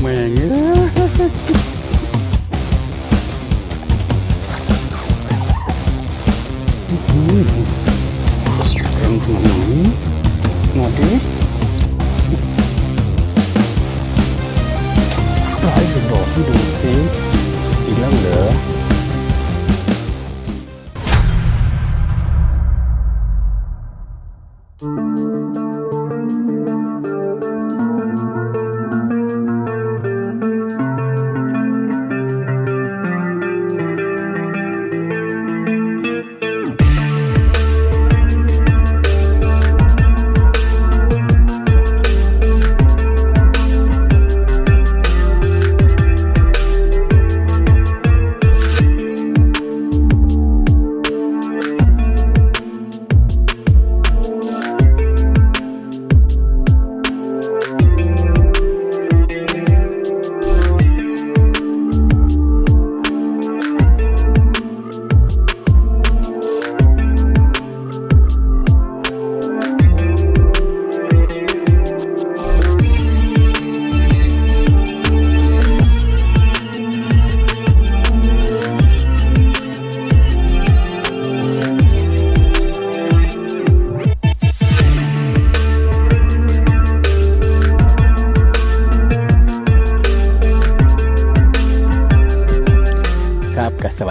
แม่งเรื่องหูหมดดิร้อยสิบอกให้ดูสิอีกแล้วเหรอ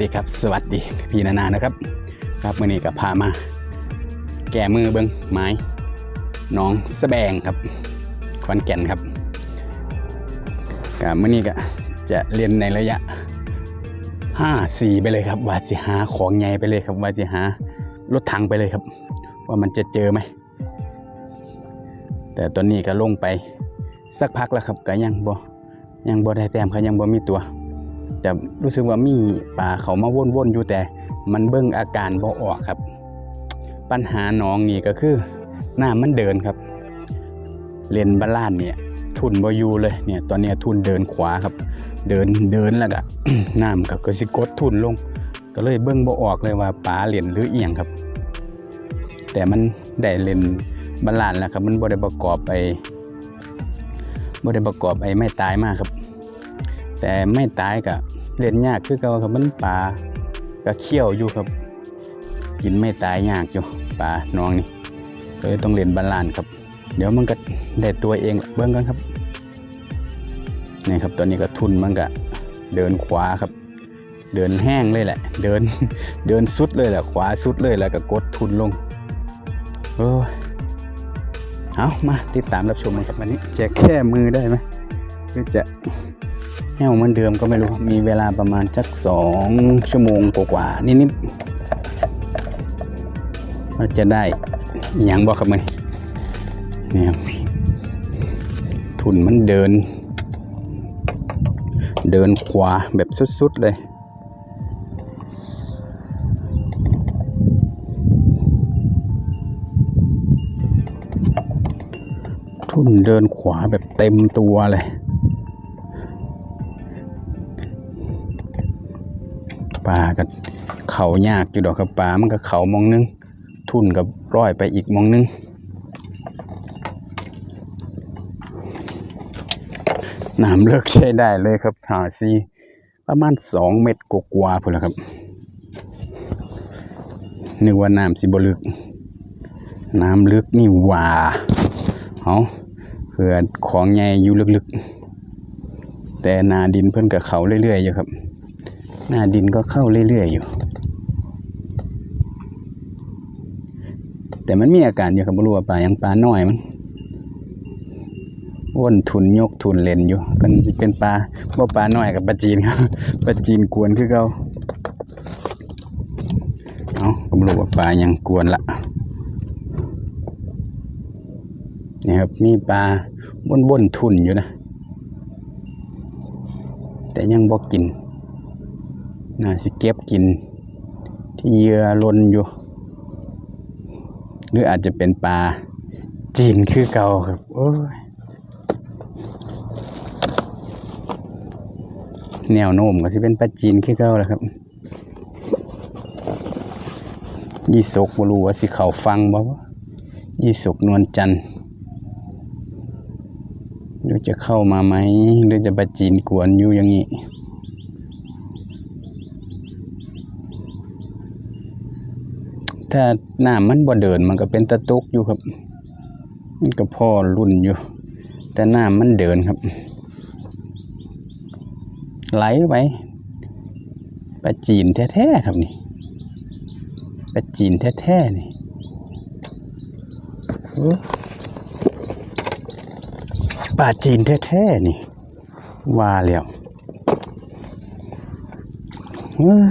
ดีครับ สวัสดีพี่นานานะครับ ครับมื่อนี้ก็พามา แก่มือเบิ้งไม้น้องสแบงครับขอนแก่นครับก็มื่อนี้ก็จะเรียนในระยะ5 4ไปเลยครับ ว่าสิหาของใหญ่ไปเลยครับ ว่าสิหารถถังไปเลยครับ ว่ามันจะเจอไหมแต่ตอนนี้ก็ลงไปสักพักแล้วครับก็ยังบ่ยังบ่ได้แต้มเขายังบ่มีตัว แต่รู้สึกว่ามีป่าเขามาว่นๆอยู่แต่มันเบิ่งอาการบ่ออกครับ ปัญหาหน้องนี่ก็คือหน้ามันเดินครับ เลนบาลานเนี่ย ทุนบอยูเลยเนี่ยตอนนี้ทุนเดินขวาครับ เดินเดินแล้วก็น้ำก็ก็สิกดทุนลง ก็เลยเบิ่งบ่ออกเลยว่าป่าเลนหรือเอียงครับ แต่มันได้เลนบาลานแล้วครับ มันบ่ได้ประกอบไปบ่ได้ประกอบไอ้ไม้ตายมากครับ แต่ไม่ตายก็เล่นยากคือเก่าครับมันปลาก็เคี่ยวอยู่ครับ กินไม่ตายยากอยู่ปลาน้องนี่เลยต้องเล่นบาลานซ์ครับ เดี๋ยวมันก็ได้ตัวเองเบิ้องกันครับนี่ครับตอนนี้ก็ทุนมันก็เดินขวาครับ เดินแห้งเลยแหละ เดินเดินสุดเลยแหละขวาสุดเลยแล้วก็กดทุนลงโอ้ยเอามาติดตามรับชมเลยครับวันนี้จะแค่มือได้ไหมหรือจะ แห้วเหมือนเดิมก็ไม่รู้ มีเวลาประมาณสักสองชั่วโมงกว่าๆนิดๆว่าจะได้อหย่างบอกครับมันนี่ครับทุนมันเดิน เดินขวาแบบสุดๆเลยทุนเดินขวาแบบเต็มตัวเลย ปลากับเขายากอยู่ดอกครับปลามันก็เขามองนึง ทุ่นกับร้อยไปอีกมองนึงน้ำเลิกใช้ได้เลยครับหาซีประมาณสองเม็ดกว่าๆพุ่นละครับนึกว่าน้ำสิบลึก น้ำลึกนี่ว่าเอาเผื่อของใหญ่อยู่ลึกๆ แต่นาดินเพิ่นกับเขาเรื่อยๆอยู่ครับ หน้าดินก็เข้าเรื่อยๆอยู่ แต่มันมีอาการอยู่ครับบรู้ว่าปลายังปลาน้อยมันว่นทุนยกทุนเล่นอยู่ก็จะเป็นปลาบ่ปลาน้อยกับปลาจีนครับปลาจีนกวนคือเขาเอาก็บ่รู้ว่าปลายังกวนละนี่ครับมีปลาบ่นๆทุนอยู่นะ แต่ยังบ่กิน น่าสิเก็บกิน ที่เหยื่อลนอยู่ หรืออาจจะเป็นปลาจีนคือเก่าครับ โอ้ยแนวโน้มก็สิเป็นปลาจีนคือเก่าแหละครับยี่สกบรูว่าสิเขาฟังบ่ยี่สกนวลจันทร์หรือจะเข้ามาไหมหรือจะประจีนกวนอยู่อย่างนี้ ถ้าน้ำมันบ่เดินมันก็เป็นตะตุกอยู่ครับ มันก็พ่อรุ่นอยู่ แต่น้ำมันเดินครับ ไหลไปปลาจีนแท้ๆครับนี่ปลาจีนแท้ๆนี่ปลาจีนแท้ๆนี่ ว่าแล้วเอ้อ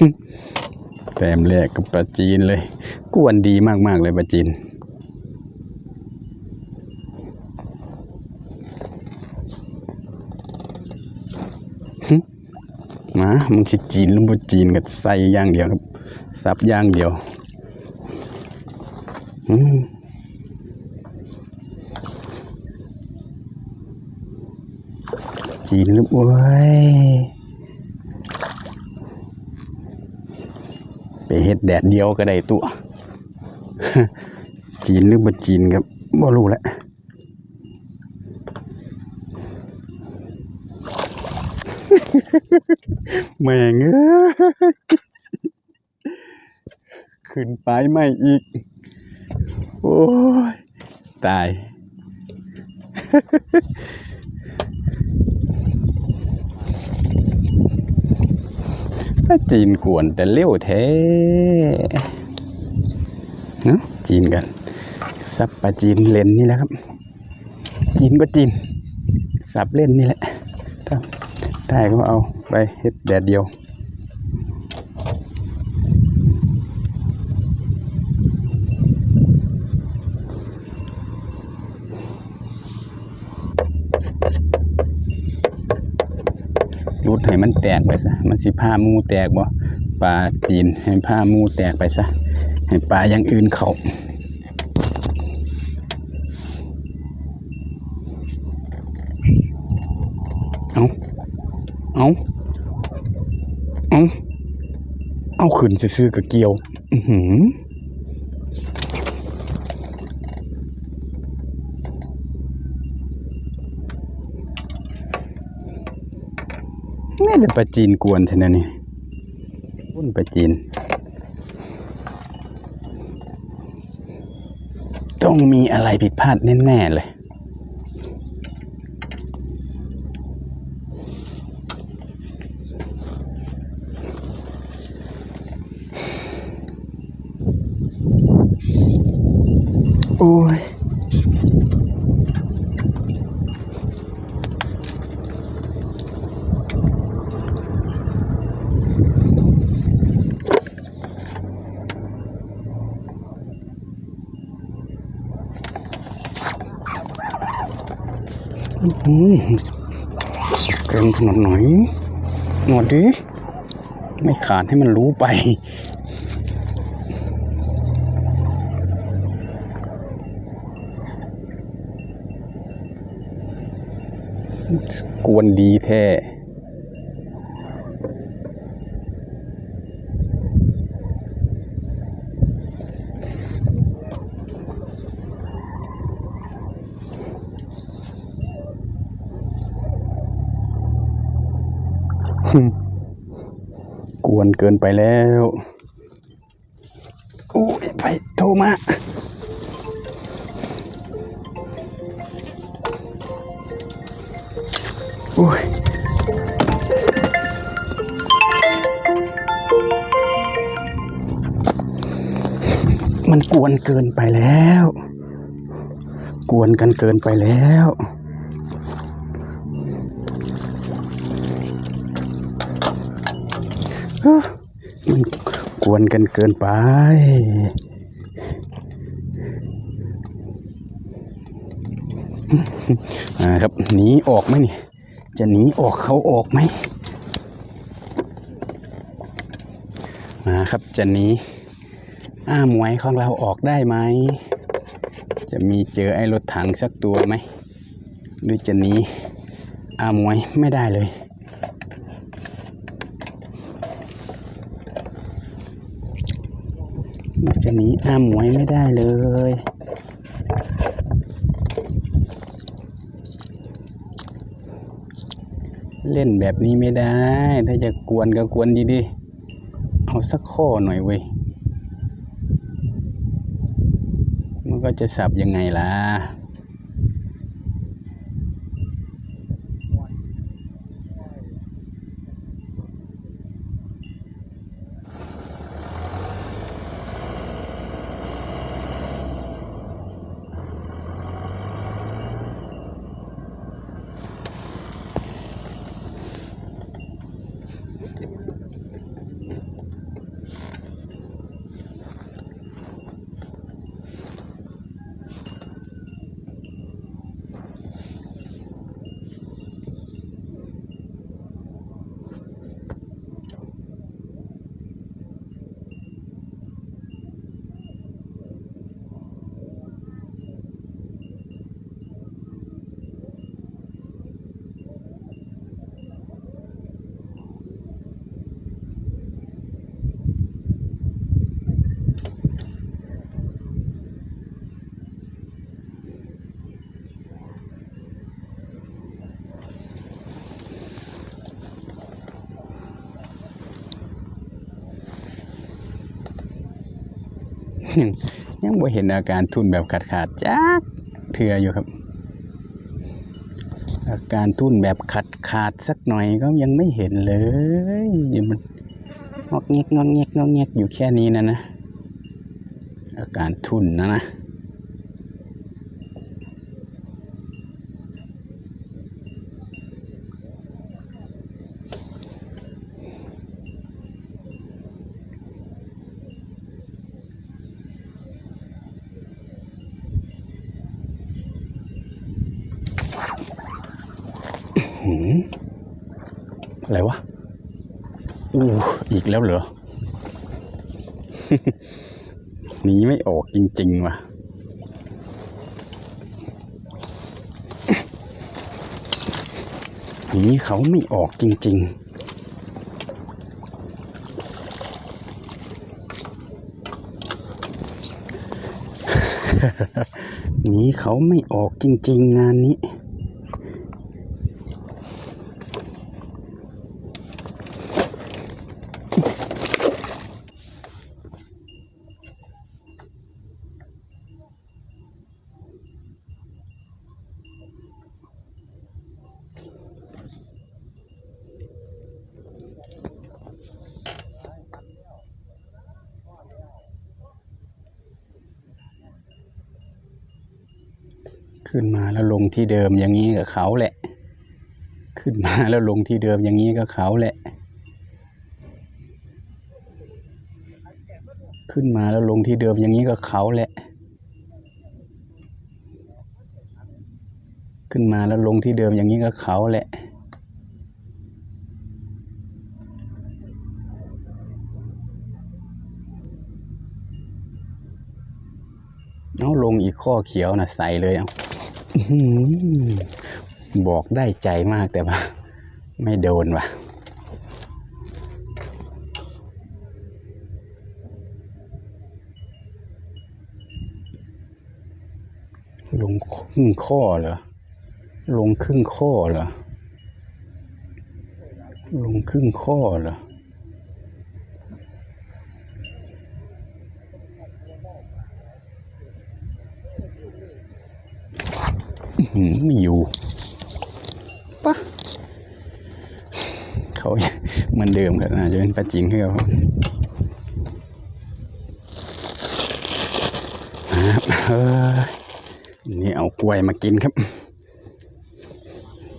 แต้มแรกกับปลาจีนเลยกวนดีมาก ๆ เลยปลาจีน มามึงสิจีนหรือบ่จีนกับใส่ย่างเดียวครับสับย่างเดียวจีนหรือโอ้ย ไป เฮ็ดแดดเดียวก็ได้ตัว จีนหรือบ่จีนครับบ่รู้แหละแม่งเอ้ยขึ้นไปไม่อีก โอ้ย ตาย ถ้า จีนกวนแต่เลี้ยวแท้เนาะจีนกันซับปลาจีนเล่นนี่แหละครับ จีนก็จีนสับเล่นนี่แหละถ้าได้ก็เอาไปเฮ็ดแดดเดียว มันแตกไปซะมันสิผ้ามูแตกบ่ปลาจีนให้ผ้ามูแตกไปซะให้ปลาอย่างอื่นเขาเอาเอาเอาเอาขึ้นซื่อกับเกียว อือหือ นี่ปลาจีนกวนเท่านั้นนี่พุ่นปลาจีน ต้องมีอะไรผิดพลาดแน่ๆเลยโอ้ย เกินขนาดหนหนวดดิ ไม่ขาดให้มันรู้ไป กวนดีแท้ กวนเกินไปแล้วโอ้ยไปโทรมาโอ้ยมันกวนเกินไปแล้ว กวนกันเกินไปแล้ว มันกวนกันเกินไป อ่าครับหนีออกไหมนี่ จะหนีออกเขาออกไหมมาครับจะหนีอ้ามวยของเราออกได้ไหม จะมีเจอไอ้รถถังสักตัวไหม หรือจะหนีอ้ามวยไม่ได้เลย มัน จะหนีอ้าหมวยไม่ได้เลย เล่นแบบนี้ไม่ได้ ถ้าจะกวนก็กวนดีๆ เอาสักข้อหน่อยเว้ย มันก็จะสับยังไงล่ะ ยังยังบ่เห็นอาการทุนแบบขาดขาดจ้าเถื่ออยู่ครับ อาการทุนแบบขาดขาดสักหน่อยก็ยังไม่เห็นเลยยังมันงอกเงกงอกเงกงอกเงกอยู่แค่นี้นะนะอาการทุนนะนะ อะไรวะอู้อีกแล้วเหรอหนีไม่ออกจริงๆว่ะหนีเขาไม่ออกจริง ๆหนีเขาไม่ออกจริง ๆ งานนี้ ขึ้นมาแล้วลงที่เดิมอย่างนี้กับเขาแหละ ขึ้นมาแล้วลงที่เดิมอย่างนี้กับเขาแหละ ขึ้นมาแล้วลงที่เดิมอย่างนี้กับเขาแหละ ขึ้นมาแล้วลงที่เดิมอย่างนี้กับเขาแหละเอาลงอีกข้อเขียวนะใส่เลยเอา บอกได้ใจมากแต่ว่า ไม่โดนว่ะ ลงครึ่งข้อเหรอ ลงครึ่งข้อเหรอ ลงครึ่งข้อเหรอ อื้อหือ ไม่อยู่ปะเขาเหมือนเดิมครับอาจจะเป็นปลาจิงที่เขาครับเออนี่เอากล้วยมากินครับ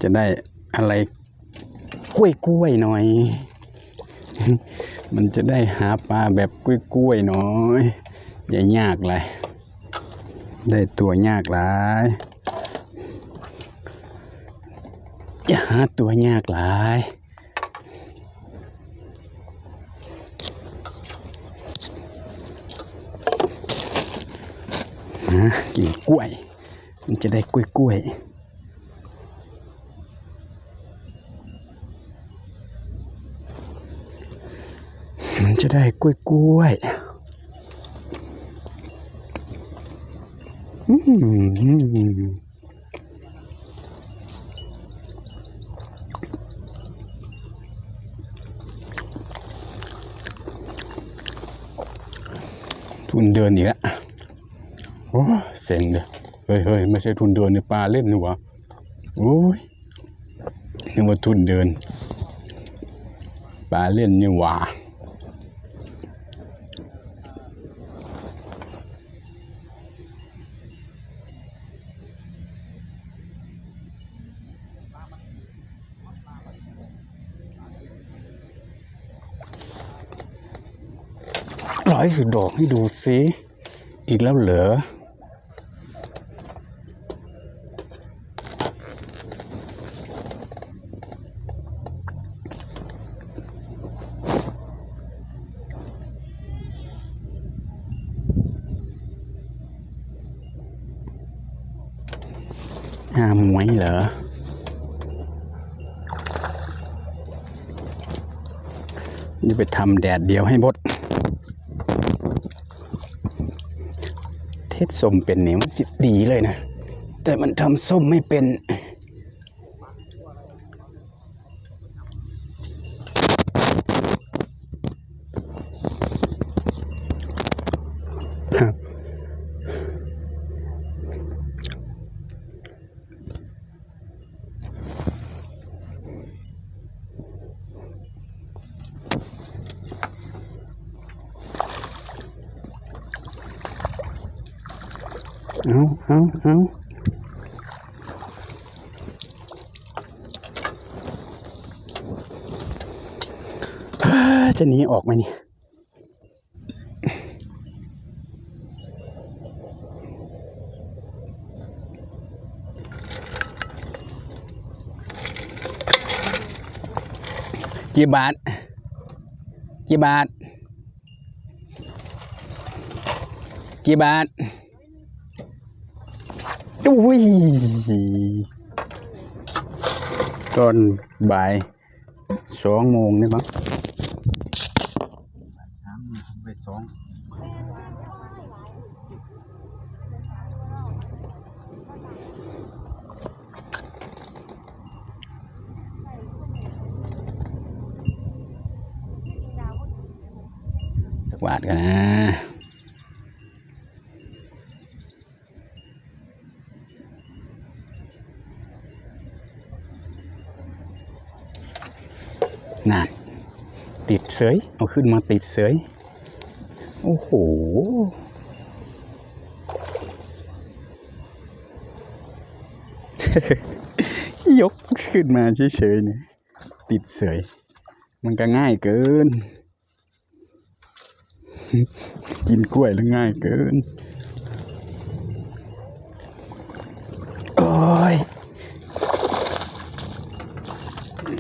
จะได้อะไรกล้วยกล้วยหน่อย มันจะได้หาปลาแบบกล้วยกล้วยหน่อย อย่ายากเลย ได้ตัวยากหลาย อย่าหาตัวยากหลายนะกินกล้วย มันจะได้กล้วยกล้วยมันจะได้กล้วยกล้วยอืม ดินอีกแล้วโอ้เซ็งเลยเฮ้ยเฮ้ยไม่ใช่ทุนเดินในปลาเล่นนี่หวะโอ้ยนี่ว่าทุนเดิน ปลาเล่นนี่หว่า ร้อยสุดดอกให้ดูซิอีกแล้วเหรอห้าหมวยเหรอ นี่ไปทำแดดเดียวให้บด เทศส้มเป็นเนี่ยมันสิดีเลยนะ แต่มันทำส้มไม่เป็น เอาเอาเอาจะหนีออกไหมเนี่ยกี่บาท กี่บาท กี่บาท อุ้ยตอนบ่ายสองโมงนี่มั้งสามโมงไปสองสักบาทกันนะ นั่นติด เสยเอาขึ้นมาติดเสยโอ้โหยกขึ้นมาเฉยๆเนี่ยติดเสยมันก็ง่ายเกิน กินกล้วยแล้วง่ายเกินโอ้ย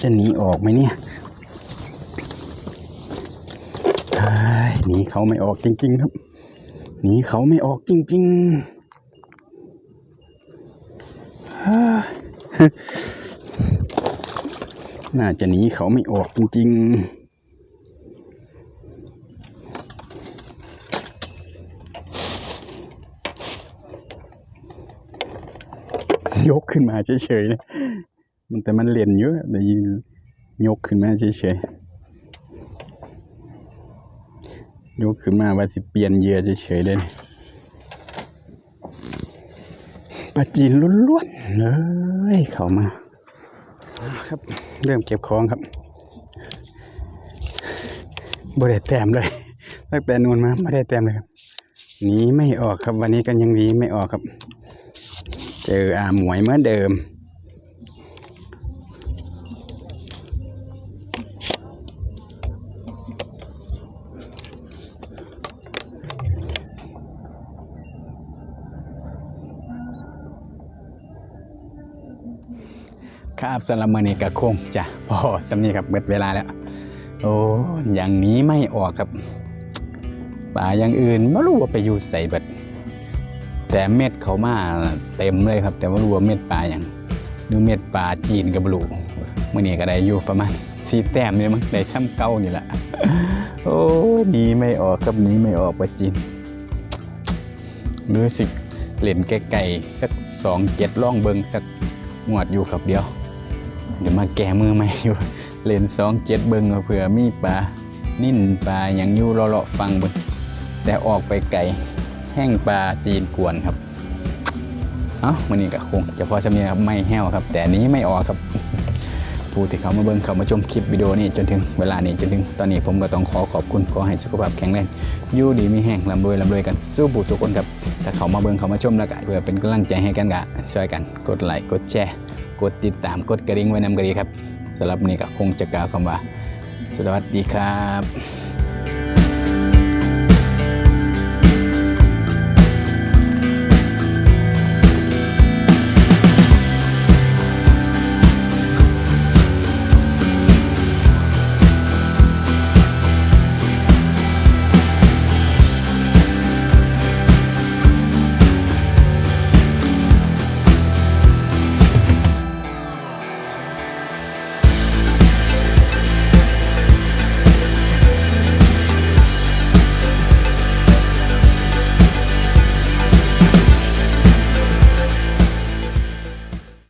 จะหนีออกไหมเนี่ยเฮ้ยห นีเขาไม่ออกจริง ๆ ครับหนีเขาไม่ออกจริง ๆ น่าจะหนีเขาไม่ออกจริง ๆยกขึ้นมาเฉยๆนะมันแต่มันเรียนเยอะแต่ยิงยกขึ้นมาเฉยๆ ยกขึ้นมาว่าสิเปลี่ยนเยื่อเฉยๆเลยปลาจีนล้วนๆเลยเข้ามาครับ เริ่มเก็บของครับบ่ได้แต้มเลยตั้งแต่นูนมาไม่ได้แต้มเลยครับหนีไม่ออกครับวันนี้กันยังหนีไม่ออกครับ เจออาหมวยเหมือนเดิม ครับสำหรับมือนี้ก็คงจะพอสำนีครับเบิดเวลาแล้ว โอ้อย่างนี้ไม่ออกครับป่าอย่างอื่นไม่รู้ว่าไปอยู่ใส่เบิดแต่เม็ดเขามาเต็มเลยครับ แต่ว่ารู้ว่าเม็ดปลาอย่างดูเม็ดปลาจีนกับบลูมื่อนี้ก็ได้อยู่ประมาณสีแต้มนี่มั้งได้ช่ำเก้านี่แหละโอ้หนีไม่ออกครับหนีไม่ออกปลาจีนรู้สึกเล่นใกล้ๆสักสองเจ็ดล่องเบิงสักงวดอยู่ครับเดียว เดี๋ยวมาแก้มือใหม่อยู่เลนสองเจ็ดเบิงเผื่อมีปลานิ่นปลาอย่างยู่เลาะๆฟังเบิงแต่ออกไปไกลแห้งปลาจีนกวนครับเอ้าวันนี้ก็คงจะพอจะมีครับไม่แห้วครับ แต่นี้ไม่ออกครับผู้ที่เขามาเบิ่งเขามาชมคลิปวิดีโอนี้จนถึงเวลานี้จนถึงตอนนี้ผมก็ต้องขอขอบคุณขอให้สุขภาพแข็งแรงอยู่ดีมีแห้งลำรวยลำรวยกันสู้บุทุกคนครับถ้าเขามาเบิ่งเขามาชมแล้วก็เพื่อเป็นกำลังใจให้กันกะช่วยกันกดไลค์กดแชร์ กดติดตามกดกระดิ่งไว้นำกระดีครับสำหรับนนี้ก็คงจะกล่าวคำว่า สวัสดีครับ